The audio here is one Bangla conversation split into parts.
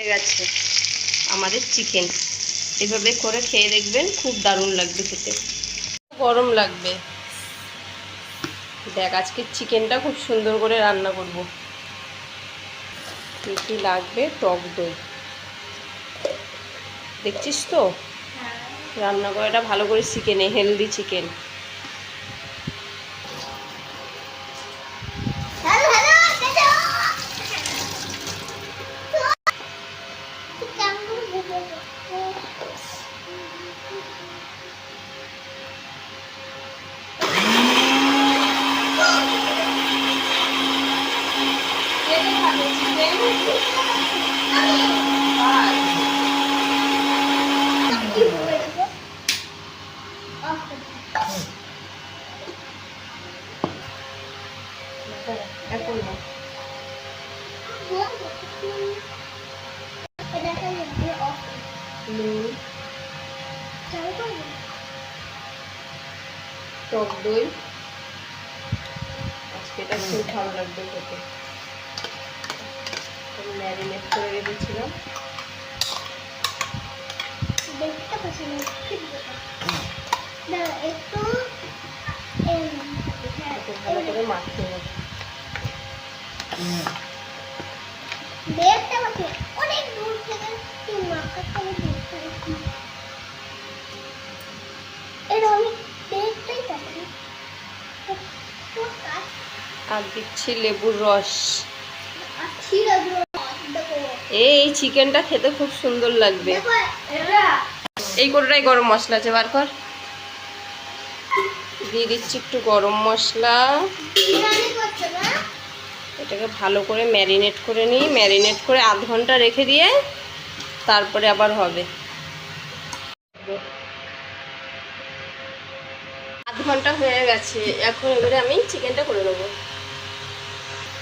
হয়ে গেছে। আমাদের চিকেন এভাবে করে খেয়ে দেখবেন খুব দারুণ লাগবে খেতে। গরম লাগবে। দেখ আজকে চিকেনটা খুব সুন্দর করে রান্না করব। কী কী লাগবে? টক দই। দেখছিস তো? রান্না করাটা ভালো করে শিখে নে হেলদি চিকেন টক দই আজকে এটা খুব ভালো লাগবে খেতে। ম্যারিনেট করে রেখেছিলাম। দেখতে হ্যাঁ, খুব ভালো করে মাখিয়ে দেখতে পাচ্ছি অনেক দূর থেকে আর দিচ্ছি লেবুর রস। এই চিকেনটা খেতে খুব সুন্দর লাগবে। এই কোটোটাই গরম মশলা আছে, বার কর। দিয়ে দিচ্ছি একটু গরম মশলা। এটাকে ভালো করে ম্যারিনেট করে নিই। ম্যারিনেট করে আধ ঘণ্টা রেখে দিয়ে তারপরে আবার হবে। আধ ঘণ্টা হয়ে গেছে। এখন এবারে আমি চিকেনটা করে নেব।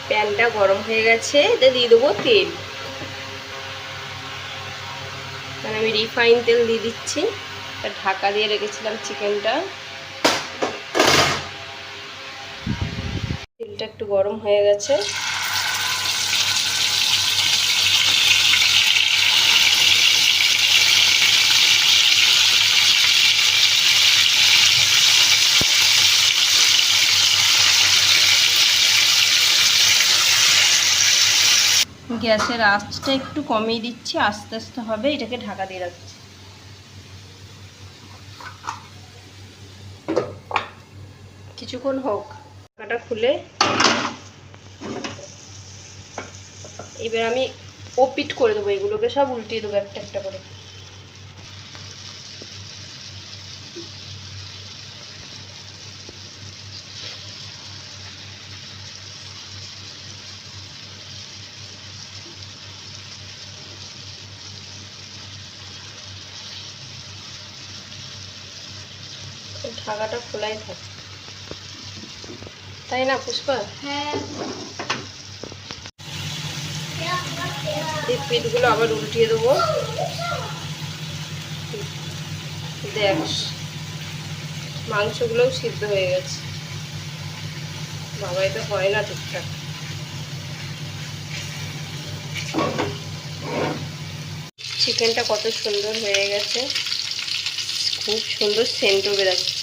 প্যানটা গরম হয়ে গেছে। এতে দিয়ে দেবো তেল। মানে আমি রিফাইন তেল দিয়ে দিচ্ছি। ঢাকা দিয়ে রেখেছিলাম চিকেনটা। তেলটা একটু গরম হয়ে গেছে। গ্যাসের আঁচটা একটু কমিয়ে দিচ্ছি, আস্তে আস্তে হবে, এটাকে ঢাকা দিয়ে রাখছি। কিছুক্ষণ হোক, ঢাকাটা খুলে। এবার আমি ওপিট করে দেবো, এগুলোকে সব উল্টিয়ে দেবো একটা একটা করে। ঢাকাটা খোলাই থাকে। তাই না পুষ্পা? হ্যাঁ। এই পিঠগুলো আবার উল্টিয়ে দেবো। দেখ মাংসগুলোও সিদ্ধ হয়ে গেছে। বাবা এটা হয় না ঠিকঠাক। চিকেনটা কত সুন্দর হয়ে গেছে। খুব সুন্দর সেন্টও বেরাচ্ছে।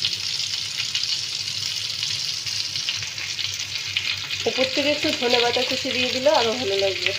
উপর থেকে একটু ধনে বাতা খুশি দিয়ে দিলে আরও ভালো লাগবে।